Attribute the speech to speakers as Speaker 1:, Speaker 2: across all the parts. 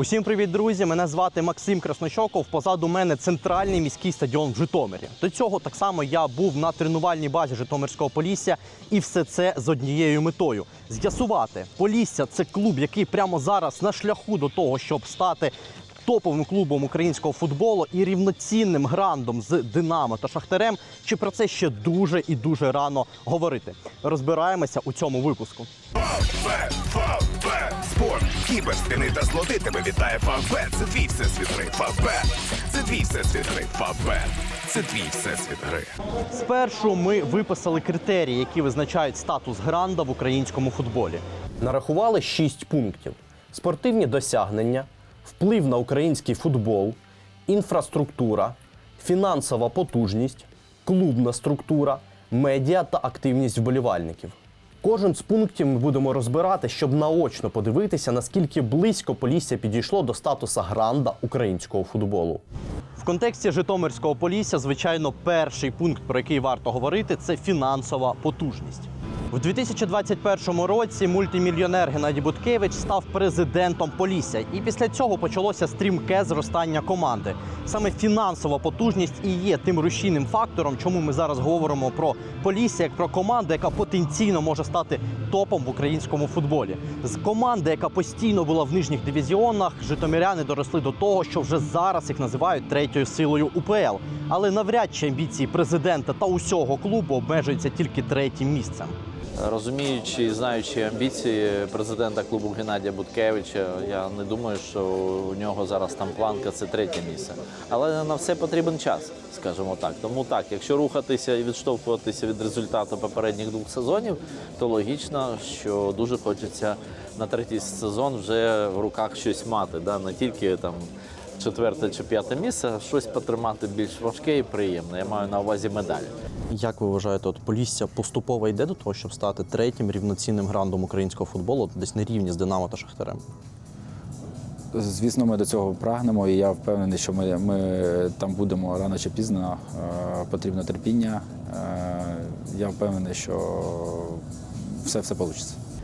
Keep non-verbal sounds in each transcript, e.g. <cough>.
Speaker 1: Усім привіт, друзі! Мене звати Максим Краснощоков. Позаду мене центральний міський стадіон в Житомирі. До цього так само я був на тренувальній базі Житомирського Полісся, і все це з однією метою з'ясувати. Полісся це клуб, який прямо зараз на шляху до того, щоб стати топовим клубом українського футболу і рівноцінним грандом з Динамо та Шахтарем. Чи про це ще дуже і дуже рано говорити? Розбираємося у цьому випуску.
Speaker 2: Спорт, кіберстини та злоти тебе вітає Фавбет. Це твій всесвіт гри. Фавбет. Це твій всесвіт гри. Фавбет. Це твій всесвіт гри.
Speaker 1: Спершу ми виписали критерії, які визначають статус гранда в українському футболі. Нарахували шість пунктів: спортивні досягнення, вплив на український футбол, інфраструктура, фінансова потужність, клубна структура, медіа та активність вболівальників. Кожен з пунктів ми будемо розбирати, щоб наочно подивитися, наскільки близько Полісся підійшло до статуса гранда українського футболу. В контексті Житомирського Полісся, звичайно, перший пункт, про який варто говорити, це фінансова потужність. В 2021 році мультимільйонер Геннадій Буткевич став президентом Полісся, і після цього почалося стрімке зростання команди. Саме фінансова потужність і є тим рушійним фактором, чому ми зараз говоримо про Полісся як про команду, яка потенційно може стати топом в українському футболі. З команди, яка постійно була в нижніх дивізіонах, житомиряни доросли до того, що вже зараз їх називають третьою силою УПЛ. Але навряд чи амбіції президента та усього клубу обмежуються тільки третім місцем.
Speaker 3: Розуміючи і знаючи амбіції президента клубу Геннадія Буткевича, я не думаю, що у нього зараз там планка це третє місце. Але на все потрібен час, скажімо так. Тому так, якщо рухатися і відштовхуватися від результату попередніх двох сезонів, то логічно, що дуже хочеться на третій сезон вже в руках щось мати, да? не тільки там. Четверте чи п'яте місце, щось потримати більш важке і приємне. Я маю на увазі медалі.
Speaker 1: Як ви вважаєте, от Полісся поступово йде до того, щоб стати третім рівноцінним грандом українського футболу, десь на рівні з Динамо та Шахтарем?
Speaker 4: Звісно, ми до цього прагнемо, і я впевнений, що ми, ми там будемо рано чи пізно. Е, Потрібно терпіння. Е, Я впевнений, що все все вийде.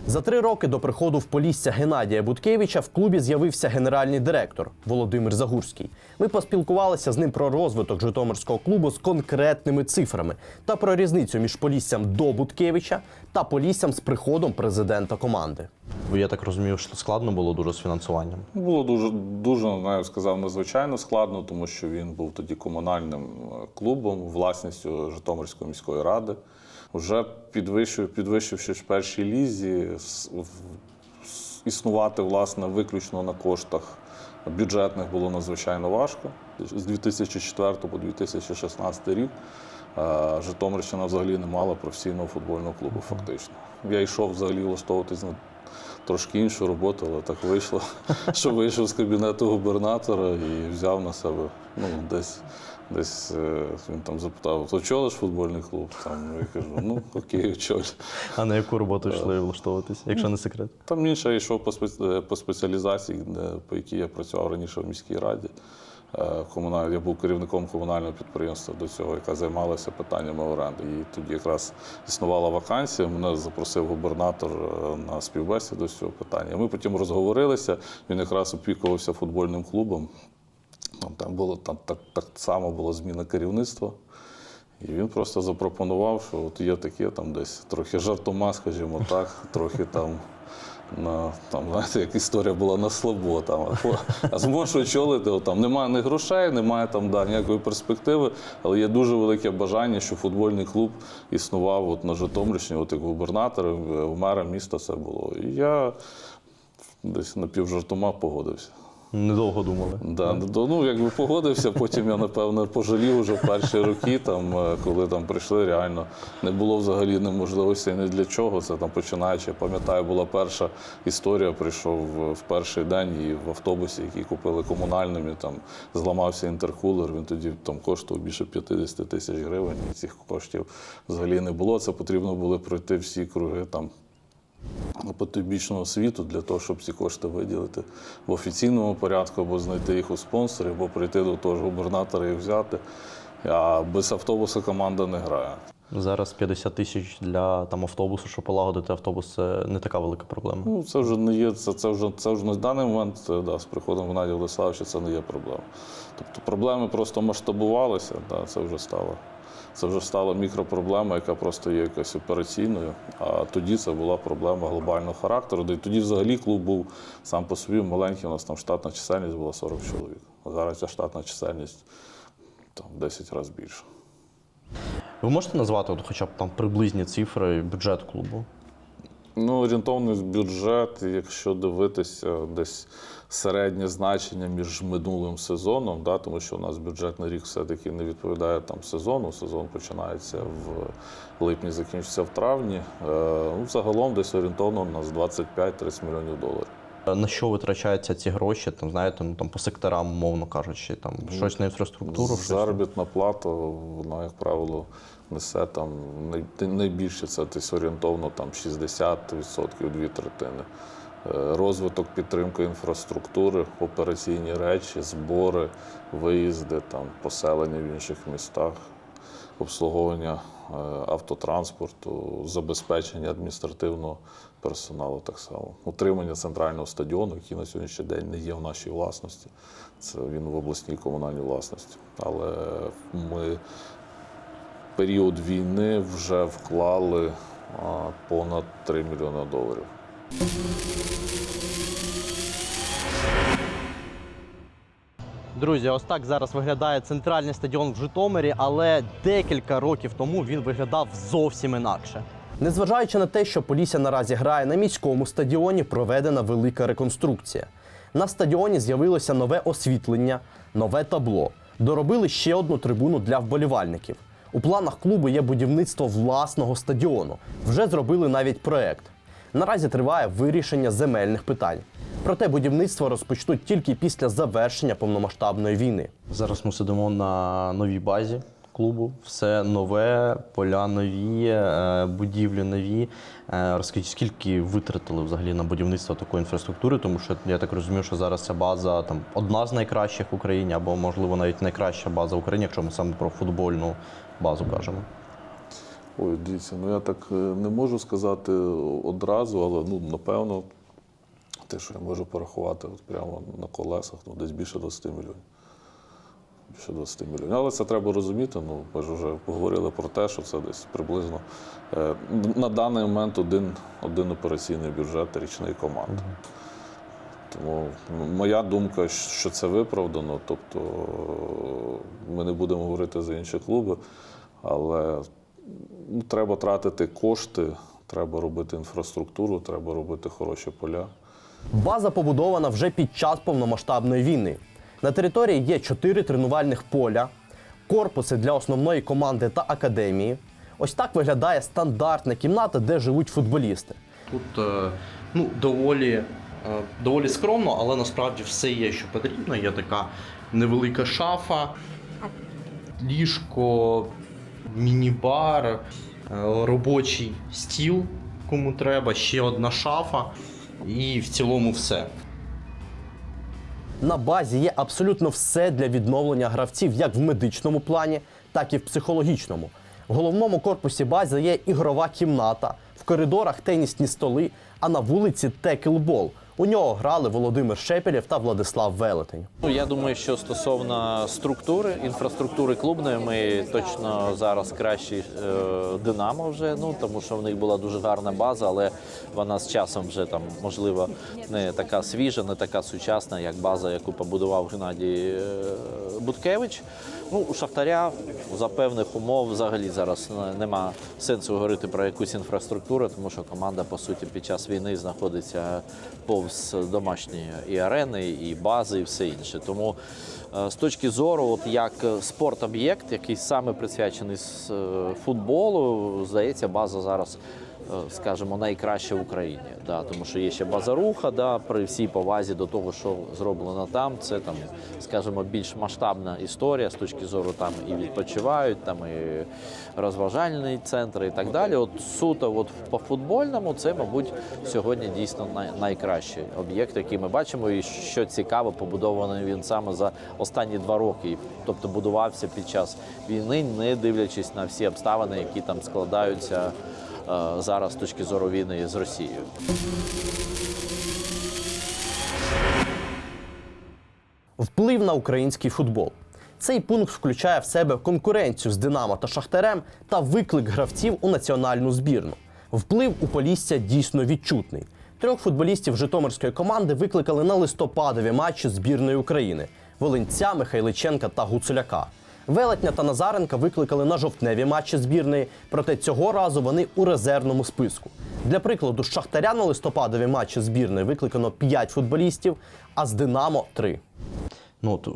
Speaker 1: За три роки до приходу в Полісся Геннадія Буткевича в клубі з'явився генеральний директор Володимир Загурський. Ми поспілкувалися з ним про розвиток Житомирського клубу з конкретними цифрами та про різницю між Поліссям до Буткевича та Поліссям з приходом президента команди. Я так розумію, що складно було дуже з фінансуванням.
Speaker 5: Було дуже, дуже я сказав, надзвичайно складно, тому що він був тоді комунальним е, клубом, власністю Житомирської міської ради. Вже підвищив, підвищивши в першій лізі, існувати власне виключно на коштах бюджетних було надзвичайно важко. З 2004 по 2016 рік е, Житомирщина взагалі не мала професійного футбольного клубу, фактично. Я йшов взагалі влаштовуватись на трошки іншу роботу, але так вийшло, <laughs> що вийшов з кабінету губернатора і взяв на себе. Ну, десь, десь е, він там запитав, очолиш футбольний клуб? Там я кажу, ну окей, очолю.
Speaker 1: А на яку роботу йшли влаштовуватись, якщо не секрет?
Speaker 5: Там інше я йшов по, спеціалізації, по якій я працював раніше в міській раді. Е, комуналь- Я був керівником комунального підприємства до цього, яка займалася питаннями оренди. І тоді якраз існувала вакансія. Мене запросив губернатор е, на співбесіду з цього питання. Ми потім розговорилися. Він якраз опікувався футбольним клубом. Там було там так, так само була зміна керівництва. І він просто запропонував, що от є таке, там десь трохи жартома, скажімо так, трохи там. На, там, знаєте, як історія була на слабо. Там, а, зможу очолити, там немає ні грошей, немає там, да, ніякої перспективи, але є дуже велике бажання, що футбольний клуб існував от, на Житомирщині, от як губернатор, в мера міста це було. І я десь напівжартома погодився.
Speaker 1: Недовго думали.
Speaker 5: Да, ну, ну якби погодився, потім я напевно пожалів уже перші роки, там, е, коли там прийшли, реально не було взагалі неможливості ні для чого. Це там починаючи, я пам'ятаю, була перша історія. Прийшов в- в перший день і в автобусі, який купили комунальними, там зламався інтеркулер. Він тоді там коштував більше 50 тисяч гривень. І цих коштів взагалі не було. Це потрібно було пройти всі круги там потойбічного світу для того, щоб ці кошти виділити в офіційному порядку, або знайти їх у спонсорів, або прийти до того ж губернатора і взяти. А без автобуса команда не грає.
Speaker 1: Зараз 50 тисяч для там автобусу, щоб полагодити автобус, це не така велика проблема.
Speaker 5: Ну, це вже не є, це, це вже це вже на даний момент це, да, з приходом Геннадія Владиславовича це не є проблема. Тобто проблеми просто масштабувалися, да, це вже стало. Це вже стала мікропроблема, яка просто є якось операційною. А тоді це була проблема глобального характеру. Де тоді взагалі клуб був сам по собі маленький. У нас там штатна чисельність була 40 чоловік. А зараз ця штатна чисельність там, 10 разів більше.
Speaker 1: Ви можете назвати от, хоча б там приблизні цифри бюджет клубу?
Speaker 5: Ну, орієнтовний бюджет, якщо дивитися, десь середнє значення між минулим сезоном, да, тому що у нас бюджетний рік все-таки не відповідає там сезону. Сезон починається в липні, закінчиться в травні. Е, ну, загалом десь орієнтовно у нас 25-30 мільйонів доларів.
Speaker 1: На що витрачаються ці гроші? Там знаєте, ну там по секторам, мовно кажучи, там щось на інфраструктуру, щось
Speaker 5: Заробітна плата, вона, як правило, несе там найбільше це десь орієнтовно там 60%, дві третини. Е, Розвиток підтримки інфраструктури, операційні речі, збори, виїзди, там, поселення в інших містах, обслуговування е, автотранспорту, забезпечення адміністративного персоналу так само. Утримання центрального стадіону, який на сьогоднішній день не є в нашій власності. Це він в обласній комунальній власності. Але ми період війни вже вклали понад 3 мільйони доларів.
Speaker 1: Друзі, ось так зараз виглядає центральний стадіон в Житомирі, але декілька років тому він виглядав зовсім інакше. Незважаючи на те, що Полісся наразі грає на міському стадіоні, проведена велика реконструкція. На стадіоні з'явилося нове освітлення, нове табло. Доробили ще одну трибуну для вболівальників. У планах клубу є будівництво власного стадіону. Вже зробили навіть проект. Наразі триває вирішення земельних питань. Проте будівництво розпочнуть тільки після завершення повномасштабної війни. Зараз ми сидимо на новій базі клубу. Все нове, поля нові, е, будівлі нові. Е, Розкажіть, скільки витратили взагалі на будівництво такої інфраструктури? Тому що я так розумію, що зараз ця база там одна з найкращих в Україні, або можливо навіть найкраща база в Україні, якщо ми саме про футбольну базу кажемо.
Speaker 5: Ой, дивіться, ну я так е, не можу сказати одразу, але ну, напевно, те, що я можу порахувати от прямо на колесах, ну, десь більше 20 мільйонів. Більше 20 мільйонів. Але це треба розуміти. Ну, ми ж вже поговорили про те, що це десь приблизно е, на даний момент один, один операційний бюджет річної команди. Тому моя думка, що це виправдано. Тобто ми не будемо говорити за інші клуби, але ну, треба тратити кошти, треба робити інфраструктуру, треба робити хороші поля.
Speaker 1: База побудована вже під час повномасштабної війни. На території є чотири тренувальних поля, корпуси для основної команди та академії. Ось так виглядає стандартна кімната, де живуть футболісти. Тут е, ну, доволі, е, доволі скромно, але насправді все є, що потрібно. Є така невелика шафа, ліжко, міні-бар, е, робочий стіл, кому треба, ще одна шафа. І в цілому все. На базі є абсолютно все для відновлення гравців як в медичному плані, так і в психологічному. В головному корпусі бази є ігрова кімната, в коридорах тенісні столи, а на вулиці теклбол. У нього грали Володимир Шепелєв та Владислав Велетень.
Speaker 3: Ну, я думаю, що стосовно структури, інфраструктури клубної, ми точно зараз кращі е, Динамо вже. Ну тому що в них була дуже гарна база, але вона з часом вже там можливо не така свіжа, не така сучасна, як база, яку побудував Геннадій е, Буткевич. Ну, у Шахтаря за певних умов взагалі зараз нема сенсу говорити про якусь інфраструктуру, тому що команда по суті під час війни знаходиться повз домашні і арени, і бази, і все інше. Тому е, з точки зору, от як спорт-об'єкт, який саме присвячений е, футболу, здається, база зараз скажімо, найкраще в Україні. Да, тому що є ще базаруха, да, при всій повазі до того, що зроблено там, це там, скажімо, більш масштабна історія з точки зору там і відпочивають, там і розважальний центр і так далі. От суто от по футбольному це, мабуть, сьогодні дійсно най- найкращий об'єкт, який ми бачимо. І що цікаво, побудований він саме за останні два роки. Тобто будувався під час війни, не дивлячись на всі обставини, які там складаються е, зараз з точки зору війни з Росією.
Speaker 1: Вплив на український футбол. Цей пункт включає в себе конкуренцію з Динамо та Шахтарем та виклик гравців у національну збірну. Вплив у Полісся дійсно відчутний. Трьох футболістів Житомирської команди викликали на листопадові матчі збірної України: Волинця, Михайличенка та Гуцуляка. Велетня та Назаренка викликали на жовтневі матчі збірної, проте цього разу вони у резервному списку. Для прикладу, з Шахтаря на листопадові матчі збірної викликано 5 футболістів, а з Динамо 3. Ну, от е,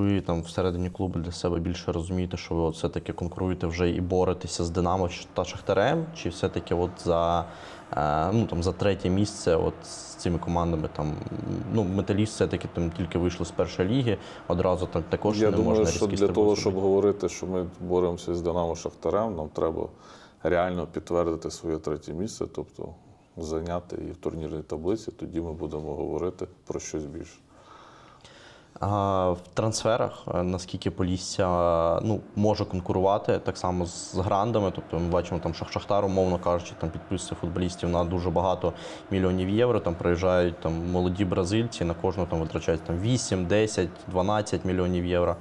Speaker 1: ви там всередині клубу для себе більше розумієте, що ви все-таки конкуруєте вже і боретеся з Динамо та Шахтарем, чи все-таки от за, е, ну, там, за третє місце от з цими командами там, ну, металіст все-таки там тільки вийшли з першої ліги, одразу там також
Speaker 5: Я
Speaker 1: не
Speaker 5: думаю,
Speaker 1: можна
Speaker 5: що для того, щоб говорити, що ми боремося з Динамо Шахтарем, нам треба реально підтвердити своє третє місце, тобто зайняти її в турнірній таблиці, тоді ми будемо говорити про щось більше.
Speaker 1: В трансферах е, наскільки Полісся е, ну, може конкурувати так само з грандами. Тобто ми бачимо там Шах- Шахтар, умовно кажучи, там підписує футболістів на дуже багато мільйонів євро. Там приїжджають там молоді бразильці, на кожного там витрачають там 8, 10, 12 мільйонів євро.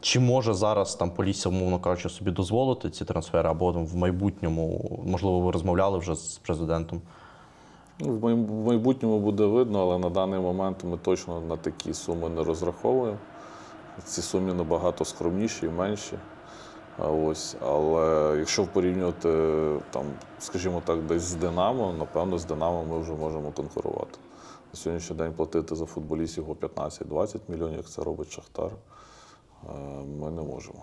Speaker 1: Чи може зараз там Полісся, умовно кажучи, собі дозволити ці трансфери, або там в майбутньому, можливо, ви розмовляли вже з президентом?
Speaker 5: Ну, В майбутньому буде видно, але на даний момент ми точно на такі суми не розраховуємо. Ці суми набагато скромніші і менші. Ось, але якщо порівнювати, там, скажімо так, десь з Динамо, напевно, з Динамо ми вже можемо конкурувати. На сьогоднішній день платити за футболістів по 15-20 мільйонів, як це робить Шахтар, е, ми не можемо.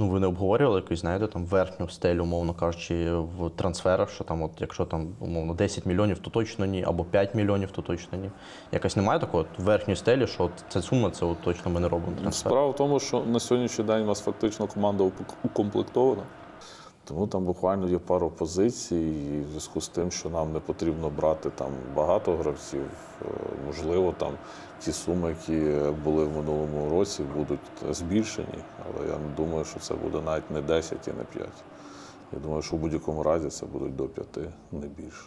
Speaker 1: Ну, ви не обговорювали якусь, знаєте, там верхню стелю, умовно кажучи, в трансферах, що там, от якщо там умовно 10 мільйонів, то точно ні, або 5 мільйонів, то точно ні. Якось немає такої от верхньої стелі, що от ця сума, це от точно ми не робимо трансфер.
Speaker 5: Справа в тому, що на сьогоднішній день у вас фактично команда укомплектована. Тому там буквально є пару позицій, і в зв'язку з тим, що нам не потрібно брати там багато гравців, е, можливо, там ті суми, які були в минулому році, будуть збільшені. Але я не думаю, що це буде навіть не 10 і не 5. Я думаю, що в будь-якому разі це будуть до 5, не більше.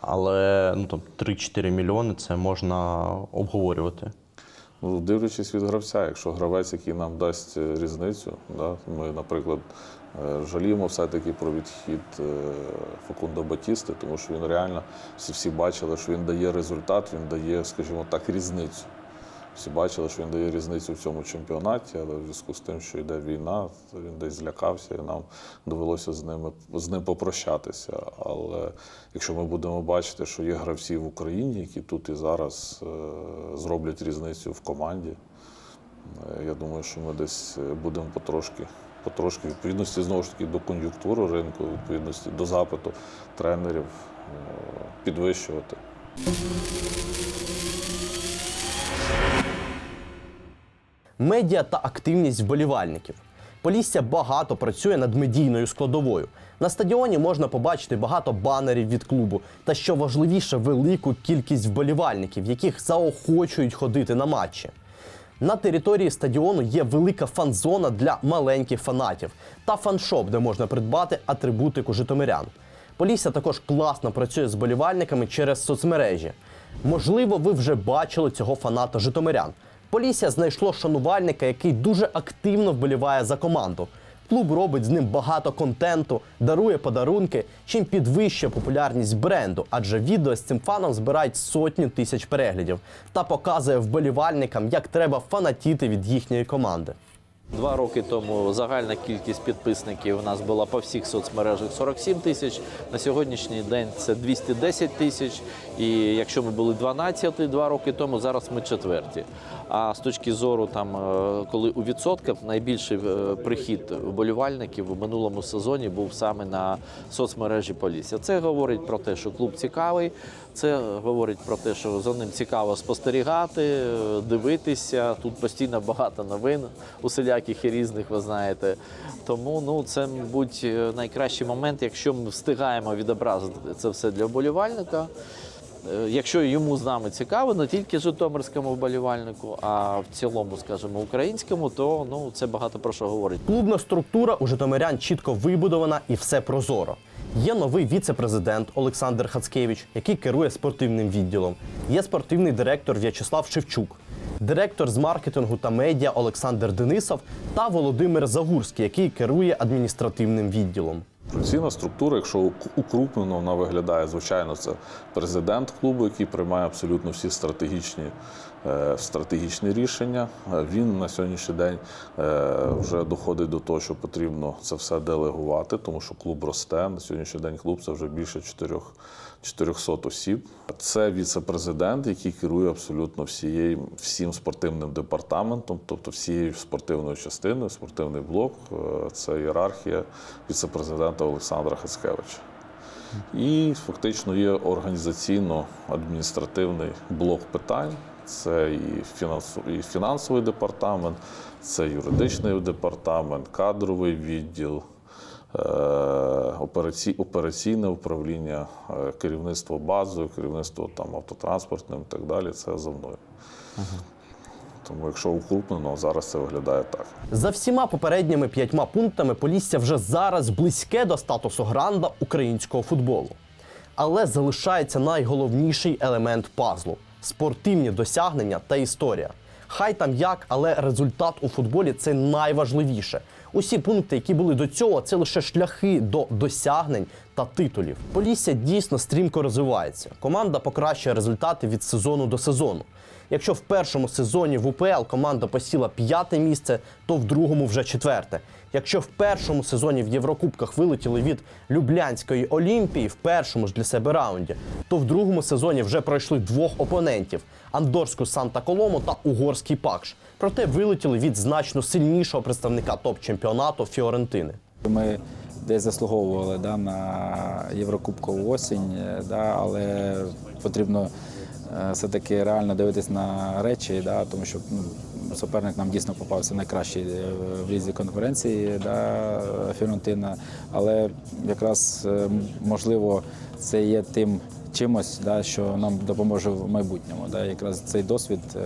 Speaker 1: Але ну там 3-4 мільйони це можна обговорювати.
Speaker 5: Ну, дивлячись від гравця, якщо гравець, який нам дасть різницю, да, ми, наприклад, жаліємо все-таки про відхід е, Факунда Батісти, тому що він реально всі, всі бачили, що він дає результат, він дає, скажімо так, різницю. Всі бачили, що він дає різницю в цьому чемпіонаті, але в зв'язку з тим, що йде війна, він десь злякався, і нам довелося з ними з ним попрощатися. Але якщо ми будемо бачити, що є гравці в Україні, які тут і зараз е, зроблять різницю в команді, е, я думаю, що ми десь е, будемо потрошки. Потрошки, відповідності знову ж таки до кон'юнктури ринку, відповідності до запиту тренерів е, підвищувати.
Speaker 1: Медіа та активність вболівальників. Полісся багато працює над медійною складовою. На стадіоні можна побачити багато банерів від клубу та, що важливіше, велику кількість вболівальників, яких заохочують ходити на матчі. На території стадіону є велика фан-зона для маленьких фанатів та фаншоп, де можна придбати атрибутику житомирян. Полісся також класно працює з болівальниками через соцмережі. Можливо, ви вже бачили цього фаната житомирян. Полісся знайшло шанувальника, який дуже активно вболіває за команду. Клуб робить з ним багато контенту, дарує подарунки, чим підвищує популярність бренду, адже відео з цим фаном збирають сотні тисяч переглядів та показує вболівальникам, як треба фанатіти від їхньої команди.
Speaker 3: Два роки тому загальна кількість підписників у нас була по всіх соцмережах 47 тисяч. На сьогоднішній день це 210 тисяч. І якщо ми були 12 два роки тому, зараз ми четверті. А з точки зору, там, е, коли у відсотках найбільший е, прихід вболівальників у минулому сезоні був саме на соцмережі Полісся. Це говорить про те, що клуб цікавий. Це говорить про те, що за ним цікаво спостерігати, дивитися. Тут постійно багато новин усіляких і різних, ви знаєте. Тому ну це, мабуть, найкращий момент, якщо ми встигаємо відобразити це все для вболівальника. Е, Якщо йому з нами цікаво, не тільки житомирському вболівальнику, а в цілому, скажімо, українському, то ну це багато про що говорить.
Speaker 1: Клубна структура у житомирян чітко вибудована і все прозоро. Є новий віце-президент Олександр Хацкевич, який керує спортивним відділом. Є спортивний директор В'ячеслав Шевчук, директор з маркетингу та медіа Олександр Денисов та Володимир Загурський, який керує адміністративним відділом.
Speaker 5: Офіційна структура, якщо ук- укрупнено, вона виглядає, звичайно, це президент клубу, який приймає абсолютно всі стратегічні, стратегічні рішення. Е, Він на сьогоднішній день е, вже доходить до того, що потрібно це все делегувати, тому що клуб росте. На сьогоднішній день клуб це вже більше 400 осіб. Це віце-президент, який керує абсолютно всією, всім спортивним департаментом, тобто всією спортивною частиною, спортивний блок. е, Це ієрархія віце-президента Олександра Хацкевича. І фактично є організаційно-адміністративний блок питань. Це і, фінансовий департамент, це юридичний департамент, кадровий відділ, е, операці, операційне управління, е, керівництво базою, керівництво там, автотранспортним і так далі. Це за мною. Тому, якщо укрупнено, зараз це виглядає так.
Speaker 1: За всіма попередніми п'ятьма пунктами Полісся вже зараз близьке до статусу гранда українського футболу. Але залишається найголовніший елемент пазлу спортивні досягнення та історія. Хай там як, але результат у футболі це найважливіше. Усі пункти, які були до цього, це лише шляхи до досягнень та титулів. Полісся дійсно стрімко розвивається. Команда покращує результати від сезону до сезону. Якщо в першому сезоні в УПЛ команда посіла п'яте місце, то в другому вже четверте. Якщо в першому сезоні в Єврокубках вилетіли від Люблянської Олімпії в першому ж для себе раунді, то в другому сезоні вже пройшли двох опонентів Андорську Санта Колому та Угорський Пакш. Проте вилетіли від значно сильнішого представника топ-чемпіонату Фіорентини.
Speaker 4: Ми десь заслуговували да, на Єврокубкову осінь, е, да, але потрібно все-таки реально дивитись на речі, да, тому що ну, суперник нам дійсно попався найкращий е, в лізі конференції да, Фіорентина. Але якраз е, можливо це є тим чимось, да, що нам допоможе в майбутньому. Да. Якраз цей досвід е,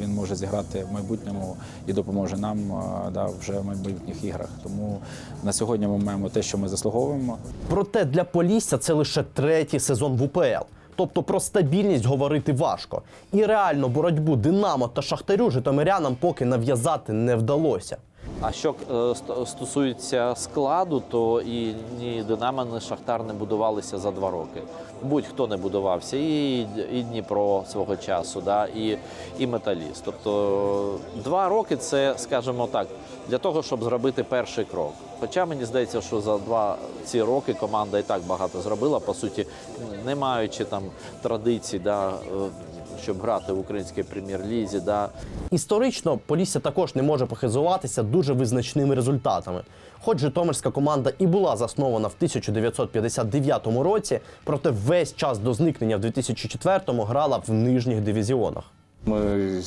Speaker 4: він може зіграти в майбутньому і допоможе нам е, да, вже в майбутніх іграх. Тому на сьогодні ми маємо те, що ми заслуговуємо.
Speaker 1: Проте для Полісся це лише третій сезон в УПЛ. Тобто про стабільність говорити важко. І реально боротьбу Динамо та Шахтарю житомирянам поки нав'язати не вдалося.
Speaker 3: А що е, стосується складу, то і ні Динамо, ні Шахтар не будувалися за два роки. Будь-хто не будувався, і, і Дніпро свого часу, да, і, і Металіст. Тобто два роки це, скажімо так, для того, щоб зробити перший крок. Хоча мені здається, що за два ці роки команда і так багато зробила, по суті, не маючи там традицій, да, е, щоб грати в українській прем'єр-лізі. Да,
Speaker 1: Історично Полісся також не може похизуватися дуже визначними результатами. Хоч Житомирська команда і була заснована в 1959 році, проте весь час до зникнення в 2004-му грала в нижніх дивізіонах.
Speaker 5: Ми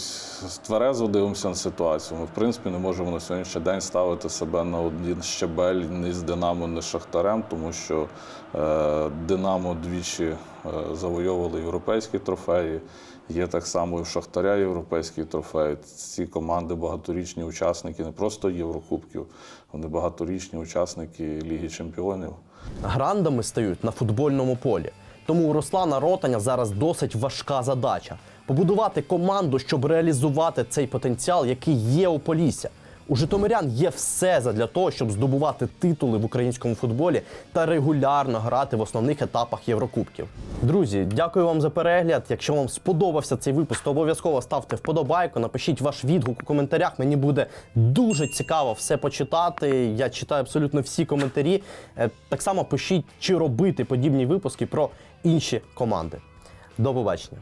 Speaker 5: тверезо дивимося на ситуацію. Ми, в принципі, не можемо на сьогоднішній день ставити себе на один щебель ні з Динамо, ні з Шахтарем, тому що е, Динамо двічі е, завойовували європейські трофеї. Є так само і в Шахтаря європейський трофей. Ці команди багаторічні учасники не просто Єврокубків, вони багаторічні учасники Ліги Чемпіонів.
Speaker 1: Грандами стають на футбольному полі. Тому у Руслана Ротаня зараз досить важка задача побудувати команду, щоб реалізувати цей потенціал, який є у Полісся. У Житомирян є все задля того, щоб здобувати титули в українському футболі та регулярно грати в основних етапах Єврокубків. Друзі, дякую вам за перегляд. Якщо вам сподобався цей випуск, то обов'язково ставте вподобайку, напишіть ваш відгук у коментарях. Мені буде дуже цікаво все почитати. Я читаю абсолютно всі коментарі. Е, Так само пишіть, чи робити подібні випуски про інші команди. До побачення.